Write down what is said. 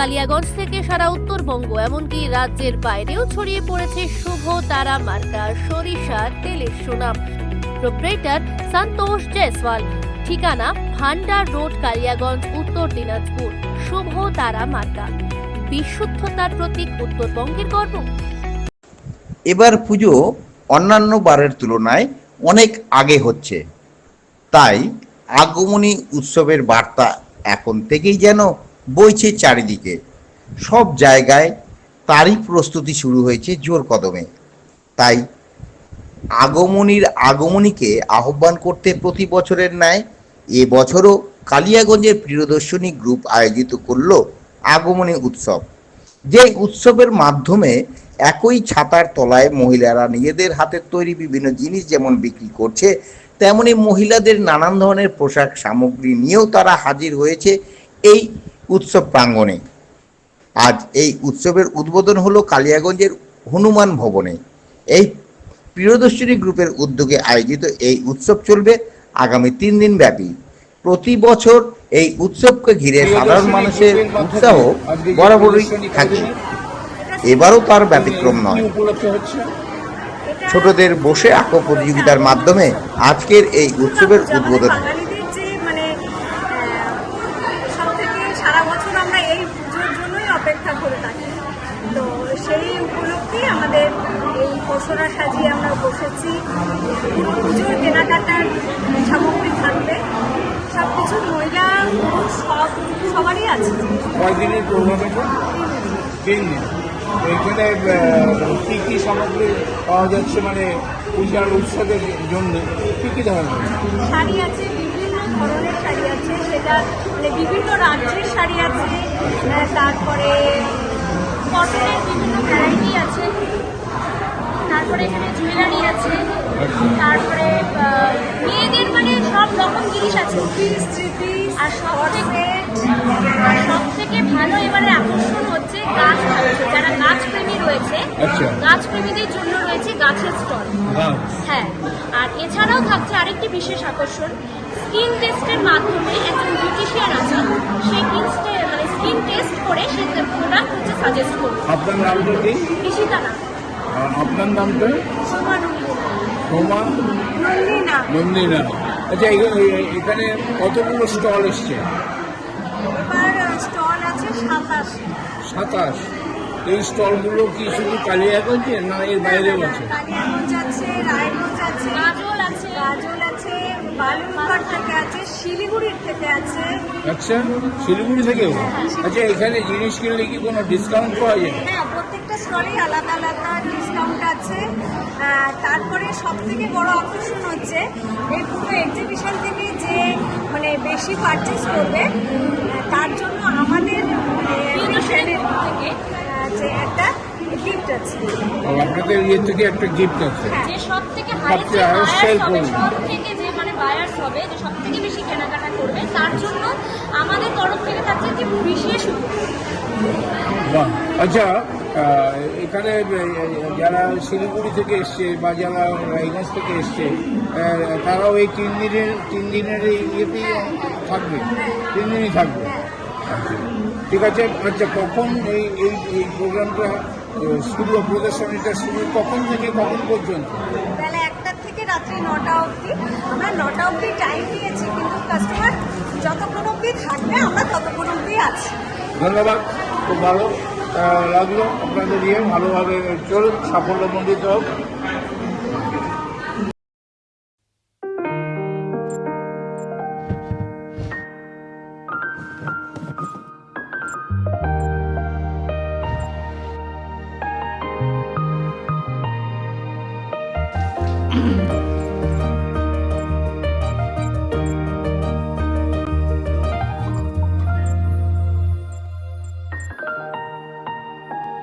কালিয়াগঞ্জ থেকে সারা উত্তরবঙ্গ, এমনকি রাজ্যের বাইরেও ছড়িয়ে পড়েছে শুভ তারা মার্কা, সরিষা, তেলের সুনাম। প্রোপ্রেটার সন্তোষ জয়সওয়াল। ঠিকানা ভান্ডার রোড, কালিয়াগঞ্জ, উত্তর দিনাজপুর। শুভ তারা মার্কা। বিশুদ্ধতার প্রতীক উত্তরবঙ্গের গর্ব। এবার পুজো অন্যান্য বারের তুলনায় অনেক আগে হচ্ছে। তাই আগমনী উৎসবের বার্তা এখন থেকেই যেন বইছে চারিদিকে। সব জায়গায় তারই প্রস্তুতি শুরু হয়েছে জোর কদমে। তাই আগমনীর আগমনীকে আহ্বান করতে প্রতি বছরের ন্যায় এবছরও কালিয়াগঞ্জের প্রিয়দর্শনী গ্রুপ আয়োজিত করল আগমনী উৎসব। যে উৎসবের মাধ্যমে একই ছাতার তলায় মহিলারা নিজেদের হাতের তৈরি বিভিন্ন জিনিস যেমন বিক্রি করছে, তেমনি মহিলাদের নানান ধরনের পোশাক সামগ্রী নিয়েও তারা হাজির হয়েছে এই উৎসব প্রাঙ্গণে। আজ এই উৎসবের উদ্বোধন হলো কালিয়াগঞ্জের হনুমান ভবনে। এই প্রিয়দর্শিনী গ্রুপের উদ্যোগে আয়োজিত এই উৎসব চলবে আগামী তিন দিন ব্যাপী। প্রতি বছর এই উৎসবকে ঘিরে সাধারণ মানুষের উৎসাহ বরাবরই থাকে। এবারও তার ব্যতিক্রম নয়। ছোটদের বসে আঁকো প্রতিযোগিতার মাধ্যমে আজকের এই উৎসবের উদ্বোধন হয়। বাঙালিদের যে মানে সব থেকে সারা বছর আমরা এই পুজোর জন্যই অপেক্ষা করে থাকি তো সেই উপলক্ষেই আমাদের এই সাজিয়ে আমরা বসেছি। পুরো পুজোর কেনাকাটার সামগ্রী থাকবে। সব কিছু মহিলা পুরুষ সব সবারই আছে। কয়দিনের প্রোগ্রাম এটা তিন দিন এইখানে কি কি সামগ্রী পাওয়া যাচ্ছে? মানে পূজার উৎসবের জন্য কি কি ধরনের? শাড়ি আছে বিভিন্ন ধরনের শাড়ি আছে। সেটা মানে বিভিন্ন রাজ্যের শাড়ি আছে। তারপরে কটনের বিভিন্ন ভ্যারাইটি আছে। তারপরে এখানে জুয়েলারি আছে তারপরে মেয়েদের মানে সব রকম জিনিস আছে। আর সব থেকে আর সব থেকে ভালো এবারে আকর্ষণ হচ্ছে গাছ যারা গাছ প্রেমী রয়েছে আচ্ছা। গাছ প্রেমীদের জন্য রয়েছে গাছের স্টল। হ্যাঁ আর এছাড়াও থাকছে আরেকটি বিশেষ আকর্ষণ স্কিন টেস্টের মাধ্যমে একজন বিউটিশিয়ান আছে সেই স্কিন মানে স্কিন টেস্ট করে সে প্রোডাক্ট হচ্ছে সাজেস্ট করবে আপনার নামটা কি? আপনার নামটা সোমা সোমা নন্দিনা। নন্দিনা। আচ্ছা এখানে কতগুলো স্টল এসছে? এবার স্টল আছে সাতাশ। এই স্টলগুলো কি শুধু কালিয়াগঞ্জে না এর বাইরেও আছে? কালিয়াগঞ্জ আছে রায়গঞ্জ আছে গাজল আছে। গাজল আছে বালুরঘাট থেকে আছে শিলিগুড়ির থেকে আছে। আচ্ছা শিলিগুড়ি থেকেও? আচ্ছা এখানে জিনিস কিনলে কি কোনো ডিসকাউন্ট পাওয়া যায়? হ্যাঁ প্রত্যেকটা স্টলেই আলাদা আলাদা ডিসকাউন্ট আছে। তারপরে সব থেকে বড় আকর্ষণ হচ্ছে এই পুরো এক্সিবিশন থেকে যে মানে বেশি পারচেস করবে তার জন্য আমাদের চ্যানেল থেকে? যে একটা গিফট আছে। আপনাদের ইয়ে থেকে একটা গিফট আছে। যে সব থেকে highest sell করবে। বায়ার্স হবে, যে সব থেকে বেশি কেনাকাটা করবে, তার জন্য আমাদের তরফ থেকে থাকছে যে বিশেষ। আচ্ছা এখানে যারা শিলিগুড়ি থেকে এসছে বা যারা রায়গঞ্জ থেকে এসছে তারাও এই তিন দিনের তিন দিনের ইয়েতেই থাকবে, তিন দিনই থাকবে। ঠিক আছে আচ্ছা কখন এই এই এই প্রোগ্রামটা শুরু, প্রদর্শনীটা শুরু, কখন থেকে কখন পর্যন্ত? রাত্রি নটা অবধি। আমরা নটা অবধি টাইম দিয়েছি, কিন্তু কাস্টমার যতক্ষণ অবধি থাকবে, আমরা ততক্ষণ অবধি আছি। ধন্যবাদ, খুব ভালো। লাগল আপনাদের নিয়ে ভালোভাবে চলুন সাফল্যমণ্ডিত হোক।